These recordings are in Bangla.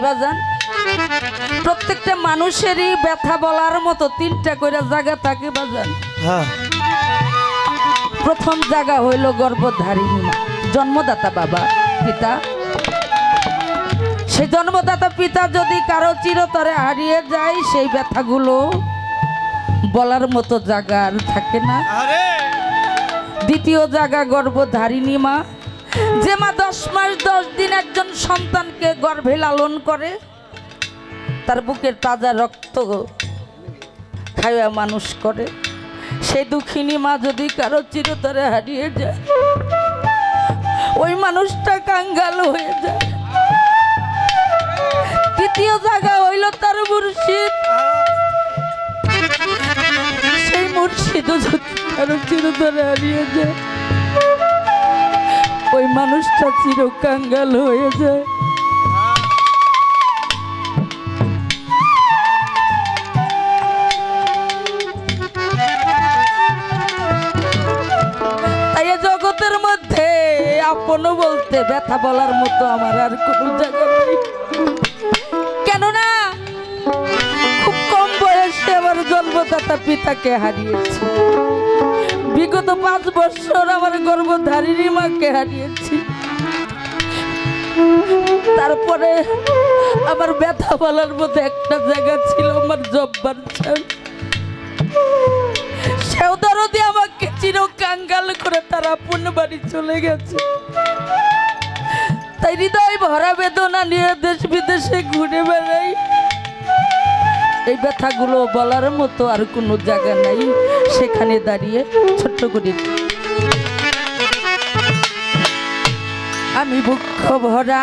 তাই বাজান প্রত্যেকটা মানুষেরই ব্যথা বলার মতো তিনটা করে জায়গা থাকে বাজান হ্যাঁ। প্রথম জায়গা হইল গর্ভধারিণী মা জন্মদাতা বাবা পিতা। সেই জন্মদাতা পিতা যদি কারও চিরতরে হারিয়ে যায় সেই ব্যথাগুলো বলার মতো জায়গা আর থাকে না। দ্বিতীয় জায়গা গর্ভধারিণী মা যে মা দশ মাস, দশ দিন একজন সন্তানকে গর্ভে লালন করে, তার বুকের তাজা রক্ত খাইয়া মানুষ করে। সেই দুঃখিনী মা যদি কারও চিরতরে হারিয়ে যায়, ওই মানুষটা কাঙ্গাল হয়ে যায়। তৃতীয় জায়গা হইল তার মুর্শিদ। সেই মুর্শিদও যদি কারও চিরতরে হারিয়ে যায় ওই মানুষটা চির কাঙ্গাল হয়ে যায়। জগতের মধ্যে আপন বলতে ব্যথা বলার মতো আমার আর কোনো জায়গা নেই। কেননা খুব কম বয়সে আমার জন্মদাতা পিতাকে হারিয়েছি। বিগত পাঁচ বছর আমার গর্ভধারিণী মাকে হারিয়েছি। তারপরে আমার ব্যথা বলার মধ্যে একটা জায়গা ছিল আমার জব্বার সেও দরদি আমাকে চির কাঙ্গাল করে তার বাড়ি চলে গেছে। তাই হৃদয় ভরা বেদনা নিয়ে দেশ বিদেশে ঘুরে বেড়াই। এই ব্যথাগুলো বলার মতো আর কোনো জায়গা নাই। সেখানে দাঁড়িয়ে ছোট্ট করে আমি বুক ভরা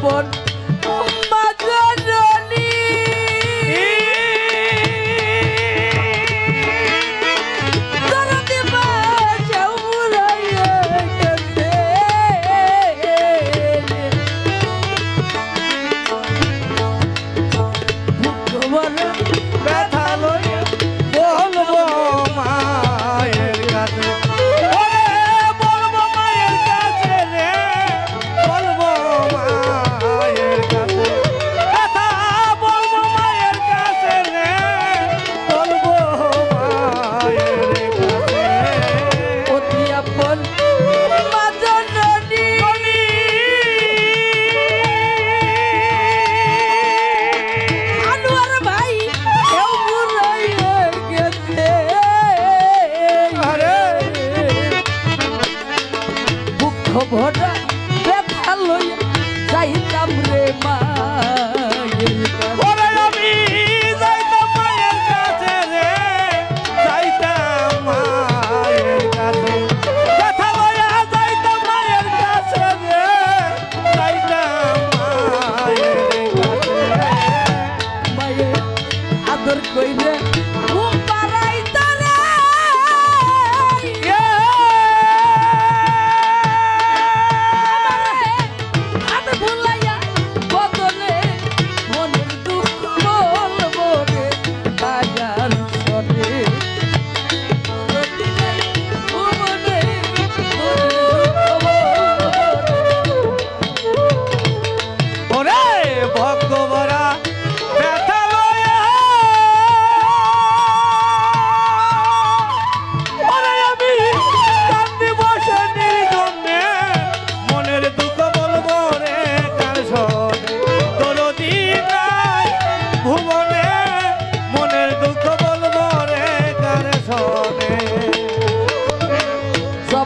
por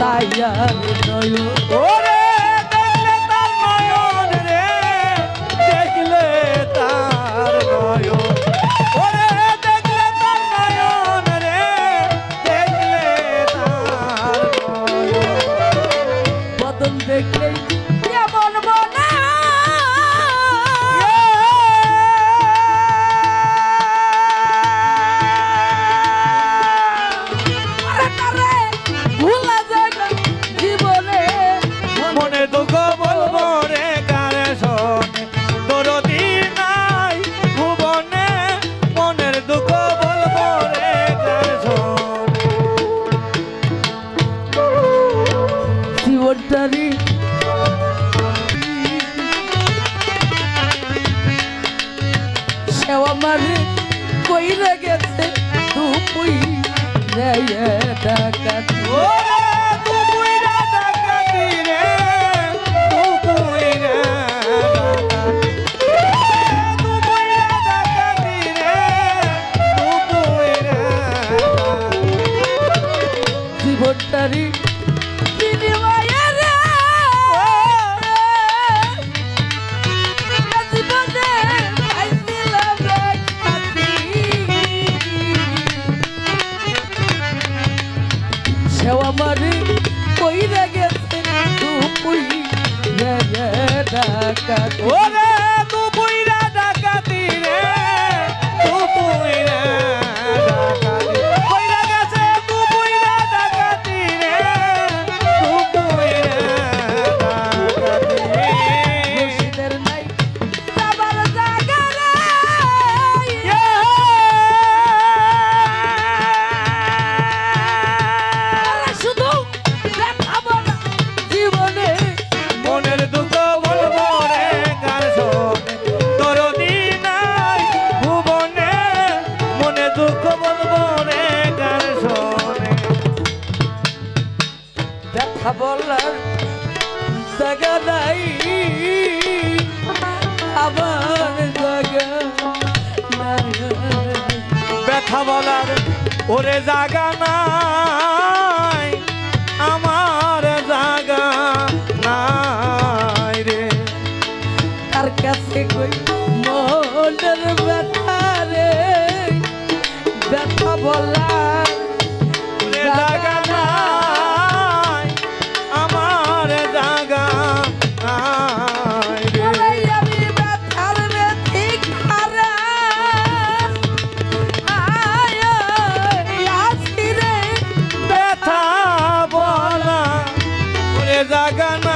তাই আর নয়। দাঁড়াইয়ে ডাকাত ka ka জাগা নাই আমার জাগা নাই রে। তার কাছে কই মনের ব্যথা রে? ব্যথা বলা as I got my